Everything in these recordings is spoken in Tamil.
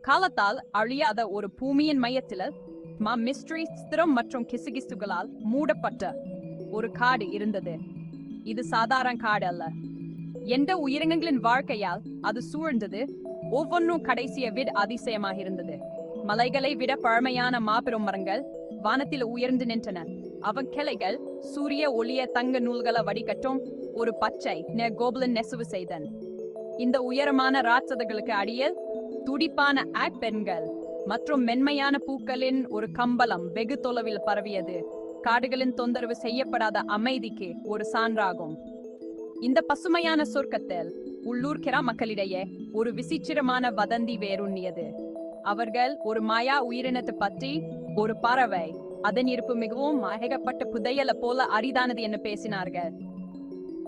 காலத்தால் அழியாத ஒரு பூமியின் மையத்தில் மா மிஸ்ட்ரி ஸ்திரம் மற்றும் கிசுகிசுகளால் மூடப்பட்ட ஒரு காடு இருந்தது. இது சாதாரண காடு அல்ல. எந்த உயிரினங்களின் வாழ்க்கையால் அது சூழ்ந்தது? ஒவ்வொன்றும் கடைசிய விட அதிசயமாக இருந்தது. மலைகளை விட பழமையான மாபெரும் மரங்கள் வானத்தில் உயர்ந்து நின்றன. அவன் கிளைகள் சூரிய ஒளிய தங்க நூல்களை வடிகட்டும் ஒரு பச்சை நெ கோபுலன் நெசவு செய்தன். இந்த உயரமான ராட்சதர்களுக்கு அடியில் துடிப்பான ஆட் பெண்கள் மற்றும் மென்மையான பூக்களின் ஒரு கம்பளம் வெகு தொலைவில் பரவியது. காடுகளின் தொந்தரவு செய்யப்படாத அமைதிக்கு ஒரு சான்றாகும். இந்த பசுமையான சொர்க்கத்தில் உள்ளூர் கிரா மக்களிடையே ஒரு விசித்திரமான வதந்தி வேரூன்னியது. அவர்கள் ஒரு மாயா உயிரினத்தை பற்றி ஒரு பறவை அதன் இருப்பு மிகவும் அழகப்பட்ட புதையல போல அரிதானது என்று பேசினார்கள்.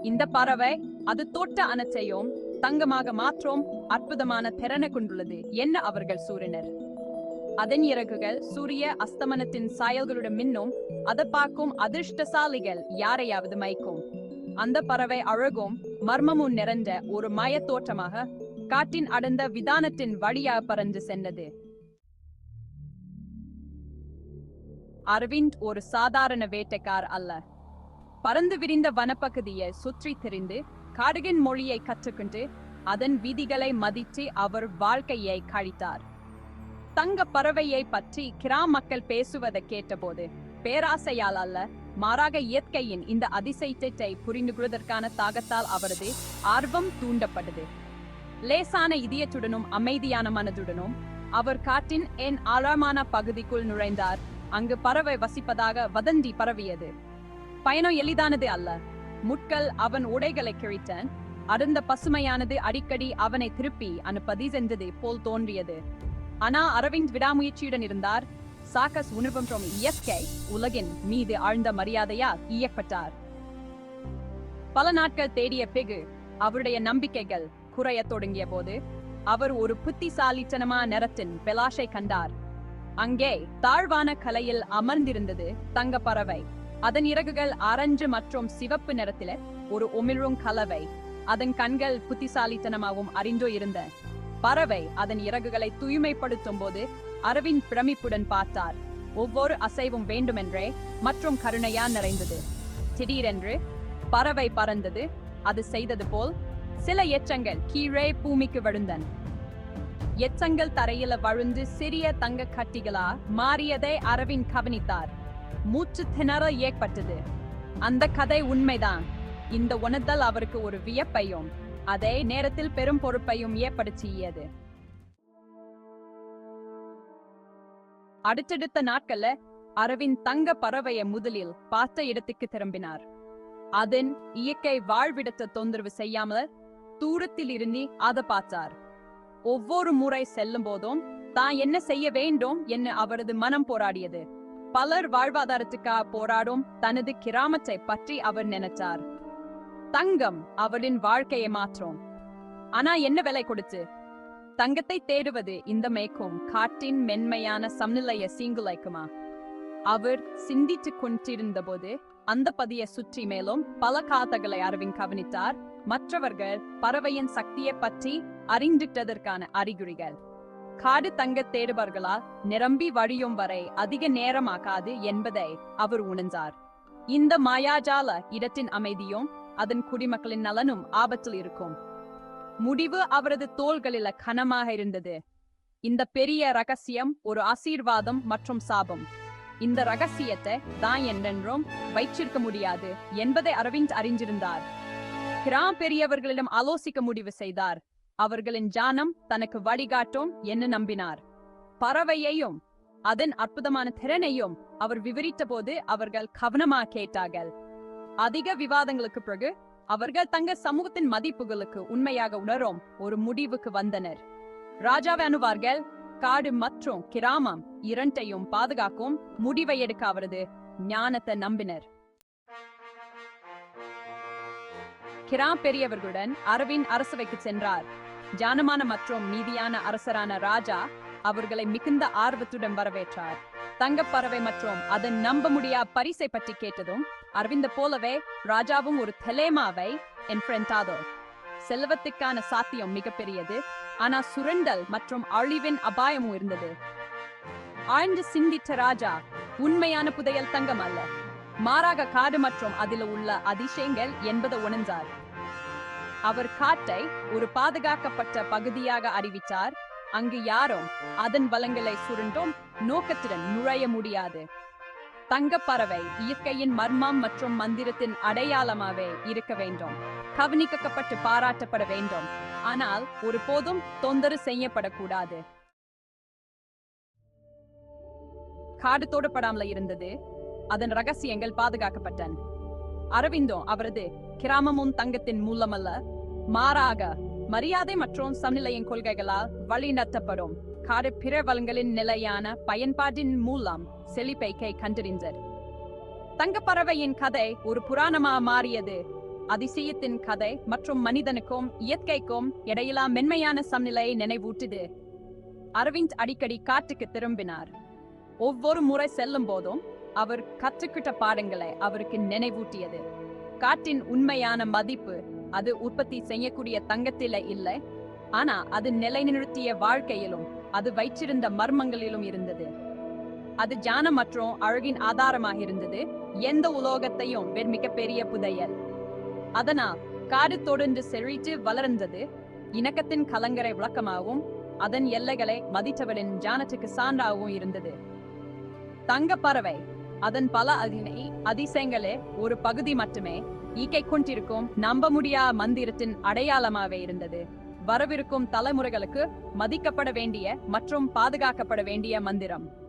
இந்த பறவை அது தொட்ட அனைத்தையும் தங்கமாக மாற்றோம் அற்புதமான திறனை கொண்டுள்ளது என்ன அவர்கள் சூரியனர் அதன் இறகுகள் சூரிய அஸ்தமனத்தின் சாயல்களுடன் மின்னும் அதை பார்க்கும் அதிர்ஷ்டசாலிகள் யாரையாவது மயக்கும். அந்த பறவை அழகும் மர்மமும் நிறைந்த ஒரு மய தோற்றமாக காட்டின் அடர்ந்த விதானத்தின் வழியாக பறந்து சென்றது. அரவிந்த் ஒரு சாதாரண வேட்டைக்கார் அல்ல. பறந்து விரிந்த வனப்பகுதியை சுற்றி திரிந்து காடுகின் மொழியை கற்றுக்கொண்டு அதன் விதிகளை மதித்து அவர் வாழ்க்கையை கழித்தார். தங்க பறவையை பற்றி கிரா மக்கள் பேசுவதை கேட்டபோது பேராசையால் அல்ல மாறாக இயற்கையின் இந்த அதிசயத்தை புரிந்து கொள்வதற்கான தாகத்தால் அவரது ஆர்வம் தூண்டப்பட்டது. லேசான இதயத்துடனும் அமைதியான மனதுடனும் அவர் காட்டின் என் ஆழமான பகுதிக்குள் நுழைந்தார். அங்கு பறவை வசிப்பதாக வதந்தி பரவியது. பயணம் எளிதானது அல்ல. முட்கள் அவன் உடைகளை கிழித்தன். அருந்த பசுமையானது அடிக்கடி அவனை திருப்பி அனுப்பதி சென்றது போல் தோன்றியது. ஆனா அரவிந்த் விடாமுயற்சியுடன் இருந்தார். சாகஸ் உணர்வம் இயற்கை உலகின் மீது ஆழ்ந்த மரியாதையா ஈயப்பட்டார் பல நாட்கள் தேடிய பிகு அவருடைய நம்பிக்கைகள் குறையத் தொடங்கிய போது அவர் ஒரு புத்திசாலித்தனமான நிறத்தின் பெலாஷை கண்டார். அங்கே தாழ்வான கலையில் அமர்ந்திருந்தது தங்க பறவை. அதன் இறகுகள் ஆரஞ்சு மற்றும் சிவப்பு நிறத்தில ஒரு உமிழும் கலவை. அதன் கண்கள் புத்திசாலித்தனமாகவும் அறிந்தோ இருந்த. பறவை அதன் இறகுகளை தூய்மைப்படுத்தும் போது அரவின் பிரமிப்புடன் பார்த்தார். ஒவ்வொரு அசைவும் வேண்டுமென்றே மற்றும் கருணையா நிறைந்தது. திடீரென்று பறவை பறந்தது. அது செய்தது போல் சில எச்சங்கள் கீழே பூமிக்கு விழுந்தன. எச்சங்கள் தரையில வழுந்து சிறிய தங்க கட்டிகளா மாறியதை அரவிந்த் கவனித்தார். மூச்சு திணற ஏற்பட்டது. அந்த கதை உண்மைதான். இந்த உணர்தல் அவருக்கு ஒரு வியப்பையும் அதே நேரத்தில் பெரும் பொறுப்பையும் ஏற்படுத்தியது. அடுத்தடுத்த நாட்கள்ல அரவிந்த் தங்க பறவையை முதலில் பார்த்த இடத்துக்கு திரும்பினார். அதன் இயற்கை வாழ்விடத்தை தொந்தரவு செய்யாமல் தூரத்தில் இருந்து அதை பார்த்தார். ஒவ்வொரு முறை செல்லும் போதும் தான் என்ன செய்ய வேண்டும்? என்று அவரது மனம் போராடியது. பலர் வாழ்வாதாரத்துக்காக போராடும் தனது கிராமத்தை பற்றி அவர் நினைச்சார் தங்கம் அவரின் வாழ்க்கையை மாற்றும். ஆனா என்ன விலை கொடுத்து? தங்கத்தை தேடுவது இந்த மேய்க்கும் காட்டின் மென்மையான சமநிலைய சீங்குலைக்குமா அவர் சிந்தித்து கொண்டிருந்த போது அந்த பதியை சுற்றி மேலும் பல காதகளை அரவிந்த் கவனித்தார். மற்றவர்கள் பறவையின் சக்தியை பற்றி அறிந்துட்டதற்கான அறிகுறிகள். காடு தங்க தேடுபவர்களால் நிரம்பி வழியும் வரை அதிக நேரமாகாது என்பதை அவர் உணர்ந்தார். இந்த மாயாஜால இடத்தின் அமைதியும் அதன் குடிமக்களின் நலனும் ஆபத்தில் இருக்கும். முடிவு அவரது தோள்களில கனமாக இருந்தது. இந்த பெரிய ரகசியம் ஒரு ஆசீர்வாதம் மற்றும் சாபம். இந்த ரகசியத்தை தான் என்றென்றும் வைச்சிருக்க முடியாது என்பதை அரவிந்த் அறிஞ்சிருந்தார் கிராம் பெரியவர்களிடம் ஆலோசிக்க முடிவு செய்தார். அவர்களின் ஜானம் தனக்கு வழிகாட்டும் என்று நம்பினார். பறவையையும் அதன் அற்புதமான திறனையும் அவர் விவரித்த போது அவர்கள் கவனமா கேட்டார்கள். அதிக விவாதங்களுக்கு பிறகு அவர்கள் தங்க சமூகத்தின் மதிப்புகளுக்கு உண்மையாக உணரும் ஒரு முடிவுக்கு வந்தனர். ராஜாவை அணுவார்கள் காடு மற்றும் கிராமம் இரண்டையும் பாதுகாக்கும் முடிவை எடுக்க அவரது ஞானத்தை நம்பினர். கிராம் பெரியவர்களுடன் அரவிந்த் அரசவைக்கு சென்றார். ஜானமான மற்றும் நீதியான அரசரான ராஜா அவர்களை மிகுந்த ஆர்வத்துடன் வரவேற்றார். தங்கப்பறவை மற்றும் அதன் நம்ப முடியா பரிசை பற்றி கேட்டதும் அரவிந்த போலவே ராஜாவும் ஒரு தெலேமாவை என்ஃப்ரெண்டாதோ செல்வத்துக்கான சாத்தியம் மிகப்பெரியது ஆனா சுரண்டல் மற்றும் அழிவின் அபாயமும் இருந்தது. ஆழ்ந்து சிந்தித்த ராஜா உண்மையான புதையல் தங்கம் அல்ல. மாறாக காடு மற்றும் அதில் உள்ள அதிசயங்கள் என்பதை உணர்ந்தார். அவர் காட்டை ஒரு பாதுகாக்கப்பட்ட பகுதியாக அறிவித்தார். அங்கு யாரும் அதன் வளங்களை சுருண்டும் நோக்கத்துடன் நுழைய முடியாது. தங்கப்பறவை இயற்கையின் மர்மம் மற்றும் மந்திரத்தின் அடையாளமாகவே இருக்க வேண்டும். கவனிக்கப்பட்டு பாராட்டப்பட வேண்டும். ஆனால் ஒருபோதும் தொந்தரவு செய்யப்படக்கூடாது. காடு தோடப்படாமல் இருந்தது. அதன் ரகசியங்கள் பாதுகாக்கப்பட்டன. அரவிந்தோ அவரது கிராமமும் தங்கத்தின் மூலமல்ல. மாறாக மரியாதை மற்றும் சமநிலையின் கொள்கைகளால் வழிநடத்தப்படும் காடு பிற வளங்களின் நிலையான பயன்பாட்டின் மூலம் செழிப்பைக்கை கண்டறிந்தர். தங்கப்பறவையின் கதை ஒரு புராணமா மாறியது. அதிசயத்தின் கதை மற்றும் மனிதனுக்கும் இயற்கைக்கும் இடையிலா மென்மையான சமநிலையை நினைவூட்டுது அரவிந்த் அடிக்கடி காட்டுக்கு திரும்பினார். ஒவ்வொரு முறை செல்லும் போதும் அவர் கற்றுக்கிட்ட பாடங்களை அவருக்கு நினைவூட்டியது. காட்டின் உண்மையான மதிப்பு அது உற்பத்தி செய்யக்கூடிய தங்கத்தில இல்லை. ஆனா அது நிலைநிறுத்திய வாழ்க்கையிலும் அது வைச்சிருந்த மர்மங்களிலும் இருந்தது. அது ஜான மற்றும் அழகின் ஆதாரமாக இருந்தது. எந்த உலோகத்தையும் வெறும் மிகப்பெரிய புதையல். அதனால் காடு தொடர்ந்து செழித்து வளர்ந்தது. இணக்கத்தின் கலங்கரை விளக்கமாகவும் அதன் எல்லைகளை மதித்தவளின் ஜானத்துக்கு சான்றாகவும் இருந்தது. தங்க பறவை அதன் பல அதினை அதிசயங்களே ஒரு பகுதி மட்டுமே. ஈக்கை கொண்டிருக்கும் நம்ப முடியா மந்திரத்தின் அடையாளமாவே இருந்தது. வரவிருக்கும் தலைமுறைகளுக்கு மதிக்கப்பட வேண்டிய மற்றும் பாதுகாக்கப்பட வேண்டிய மந்திரம்.